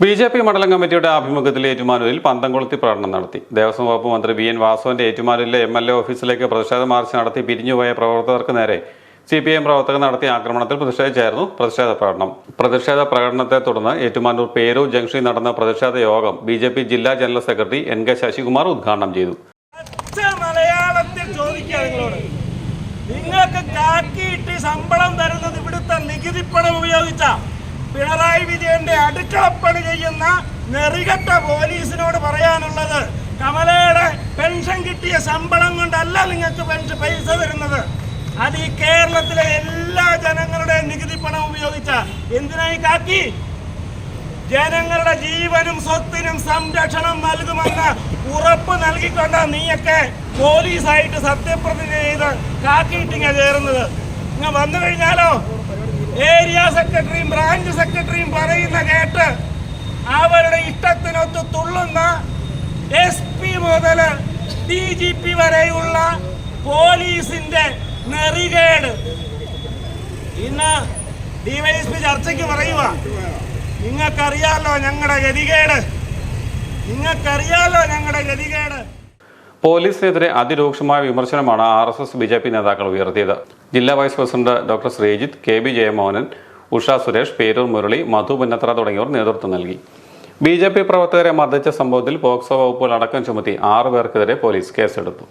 B J P മണ്ഡലം കമ്മിറ്റിയുടെ ആഭിമുഖ്യത്തിൽ ഏറ്റുമാനൂരിൽ പന്തംകൊളുത്തി പ്രകടനം നടത്തി. ദേവസ്വം വകുപ്പ് മന്ത്രി വി എൻ വാസവന്റെ ഏറ്റുമാനൂരിലെ എം എൽ എ ഓഫീസിലേക്ക് പ്രതിഷേധ മാർച്ച് നടത്തി പിരിഞ്ഞുപോയ പ്രവർത്തകർക്ക് നേരെ സി പി എം പ്രവർത്തകർ നടത്തിയ ആക്രമണത്തിൽ പ്രതിഷേധിച്ചായിരുന്നു പ്രതിഷേധ പ്രകടനം. പ്രതിഷേധ പ്രകടനത്തെ തുടർന്ന് ഏറ്റുമാനൂർ പേരൂർ ജംഗ്ഷനിൽ നടന്ന പ്രതിഷേധ യോഗം ബി ജെ പി ജില്ലാ general secretary N K Sasikumar ഉദ്ഘാടനം ചെയ്തു. നിങ്ങൾക്ക് ശമ്പളം തരുന്നത് ഇവിടുത്തെ നികുതിപ്പണം പിണറായി വിജയന്റെ അടുക്കളപ്പണി ചെയ്യുന്ന നെറികെട്ട പോലീസിനോട് പറയാനുള്ളത് കമലയുടെ പെൻഷൻ കിട്ടിയ ശമ്പളം കൊണ്ടല്ല നിങ്ങൾക്ക് പെൻഷൻ പൈസ തരുന്നത്. അത് ഈ കേരളത്തിലെ എല്ലാ ജനങ്ങളുടെ നികുതി പണം ഉപയോഗിച്ച എന്തിനായി കാക്കി? ജനങ്ങളുടെ ജീവനും സ്വത്തിനും സംരക്ഷണം നൽകുമെന്ന് ഉറപ്പ് നൽകിക്കൊണ്ട് നീയൊക്കെ പോലീസായിട്ട് സത്യപ്രതിജ്ഞ ചെയ്ത് കാക്കിയിട്ടിങ്ങ ചേർന്നത് ഇങ്ങ വന്നു കഴിഞ്ഞാലോ? ഏരിയ സെക്രട്ടറിയും ബ്രാഞ്ച് സെക്രട്ടറിയും പറയുന്ന കേട്ട് അവരുടെ ഇഷ്ടത്തിനൊത്ത് തുള്ളുന്ന എസ് പി മുതൽ ഡി ജി പി വരെയുള്ള പോലീസിന്റെ നെറികേട്. ഇന്ന് ഡിവൈഎസ്പി ചർച്ചയ്ക്ക് പറയുക. നിങ്ങൾക്കറിയാലോ ഞങ്ങളുടെ ഗതികേട്. നിങ്ങൾക്കറിയാലോ ഞങ്ങളുടെ ഗതികേട്. പോലീസിനെതിരെ അതിരൂക്ഷമായ വിമർശനമാണ് R S S B J P നേതാക്കൾ ഉയർത്തിയത്. ജില്ലാ vice president doctor Sreejith K B Jayamohanan Usha Suresh Perur Murali Madhu Punnathra തുടങ്ങിയവർ നേതൃത്വം നൽകി. ബി ജെ പി പ്രവർത്തകരെ മർദ്ദിച്ച സംഭവത്തിൽ പോക്സോ വകുപ്പുകൾ അടക്കം ചുമത്തി ആറുപേർക്കെതിരെ പോലീസ് കേസെടുത്തു.